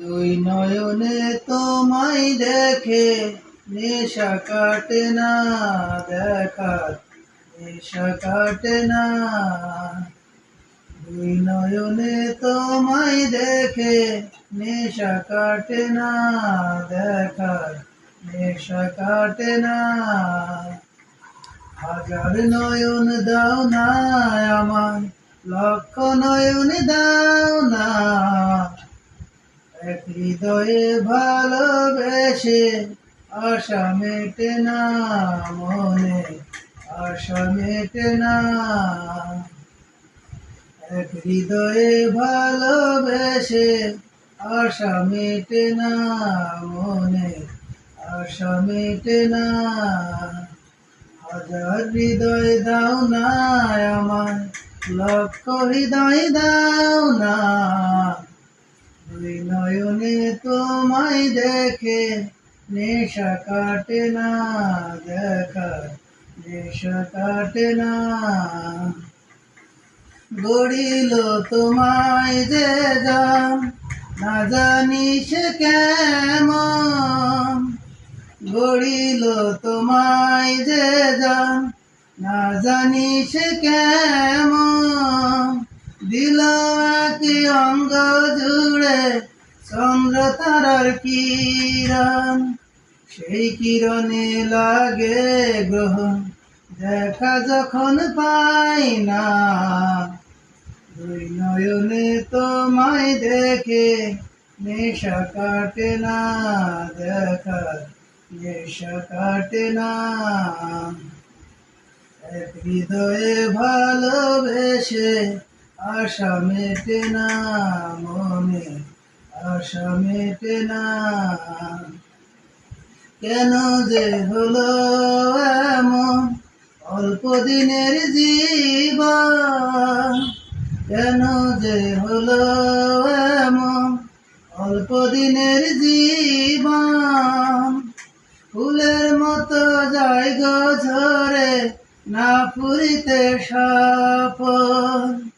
দুই নয়নে তোমায় দেখে নেশা কাটে না দেখার নেশা কাটে না। দুই নয়নে তোমায় দেখে নেশা কাটে না দেখার নেশা কাটে না। হাজার নয়ন দাও না আমায়, লক্ষ নয়ন দাও না হৃদয়ে ভালোবেসে আশা মেটে না মনে, আশা মেটে না। এক হৃদয়ে ভালোবেসে আশা মেটে না মনে, আশা মেটে না। হাজার হৃদয় দাও না আমায়, লক্ষ হৃদয় দাও না। দুই নয়নে তোমায় দেখে নেশা কাটে না, দেখা নেশা কাটে না। গড়িল তোমায় যে যান না জানি সে কেমন। গড়িল তোমায় যে যান না জানি সে কেমন। দিল একই অঙ্গ জুড়ে চন্দ্র তারার কিরণ। সেই কিরণে লাগে গ্রহণ, দেখা যখন পাই না। দুই নয়নে তোমায় দেখে নেশা কাটে না, দেখা নেশা কাটে না। এক হৃদয়ে ভালোবেসে আশা মেটে না মনে, আশা মেটে না। কেন যে হলো এমন অল্প দিনের জীবন? কেন যে হলো এমন অল্প দিনের জীবন? ফুলের মতো যায় গো ঝরে না ফুরিতে সফল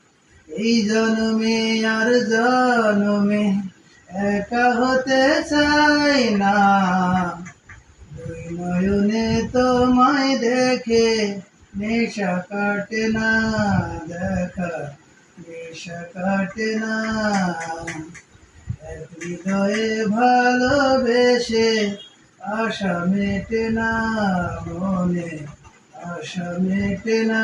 এই জন্মে আর জন্মে একা হতে চাই না। দুই নয়নে তোমায় দেখে নেশা কাটে না, দেখা নেশা কাটে না। হৃদয়ে ভালোবেসে আশা মেটে না, মনে আশা মেটে না।